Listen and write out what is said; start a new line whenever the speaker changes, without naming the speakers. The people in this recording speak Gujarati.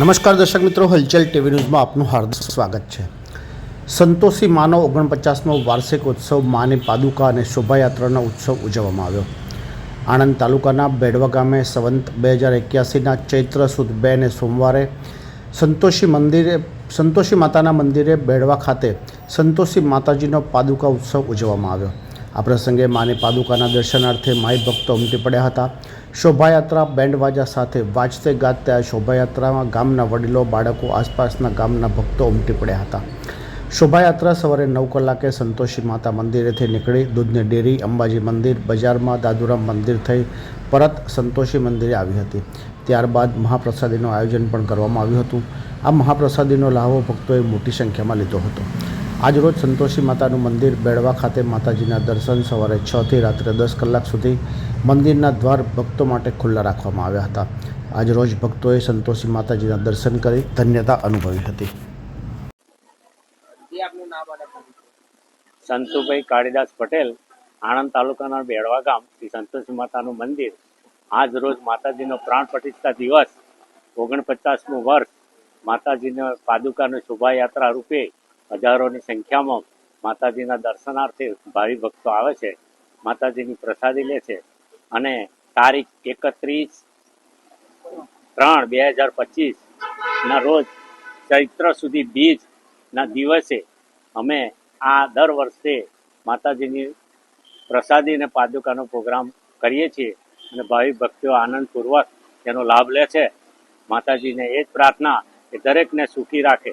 નમસ્કાર દર્શક મિત્રો, હલચલ ટીવી ન્યૂઝમાં આપનું હાર્દિક સ્વાગત છે. સંતોષી માનો ઓગણપચાસનો વાર્ષિક ઉત્સવ માની પાદુકા અને શોભાયાત્રાનો ઉત્સવ ઉજવવામાં આવ્યો. આણંદ તાલુકાના બેડવા ગામે સંવંત બે હજાર એક્યાસીના ચૈત્ર સુદ બે ને સોમવારે સંતોષી મંદિરે, સંતોષી માતાના મંદિરે બેડવા ખાતે સંતોષી માતાજીનો પાદુકા ઉત્સવ ઉજવવામાં આવ્યો. આ પ્રસંગે માની પાદુકાના દર્શનાર્થે માઈ ભક્તો ઉમટી પડ્યા હતા. શોભાયાત્રા બેન્ડવાજા સાથે વાજતે ગાજતે આ શોભાયાત્રામાં ગામના વડીલો, બાળકો, આસપાસના ગામના ભક્તો ઉમટી પડ્યા હતા. શોભાયાત્રા સવારે નવ કલાકે સંતોષી માતા મંદિરેથી નીકળી દૂધની ડેરી, અંબાજી મંદિર, બજારમાં દાદુરામ મંદિર થઈ પરત સંતોષી મંદિરે આવી હતી. ત્યારબાદ મહાપ્રસાદીનું આયોજન પણ કરવામાં આવ્યું હતું. આ મહાપ્રસાદીનો લાહવો ભક્તોએ મોટી સંખ્યામાં લીધો હતો. આજરોજ સંતોષી માતાનું મંદિર બેડવા ખાતે માતાજીના દર્શન સવારે છથી રાત્રે દસ કલાક સુધી મંદિરના દ્વાર ભક્તો માટે ખુલ્લા રાખવામાં આવ્યા હતા. આજરોજ ભક્તોએ સંતોષી માતાજીના દર્શન કરી ધન્યતા અનુભવી હતી.
સંતુભાઈ કાળીદાસ પટેલ, આણંદ તાલુકાના બેડવા ગામ શ્રી સંતોષી માતાનું મંદિર. આજ રોજ માતાજીનો પ્રાણ પ્રતિષ્ઠા દિવસ ઓગણપચાસમું વર્ષ માતાજીના પાદુકાની શોભાયાત્રા રૂપે હજારોની સંખ્યામાં માતાજીના દર્શનાર્થે ભાવિ ભક્તો આવે છે, માતાજીની પ્રસાદી લે છે અને તારીખ એકત્રીસ ત્રણ બે હજાર પચીસ ના રોજ ચૈત્ર સુધી બીજ ના દિવસે અમે આ દર વર્ષે માતાજીની પ્રસાદી અને પાદુકાનો પ્રોગ્રામ કરીએ છીએ અને ભાવિ ભક્તો આનંદપૂર્વક તેનો લાભ લે છે. માતાજીને એ જ પ્રાર્થના કે દરેકને સુખી રાખે.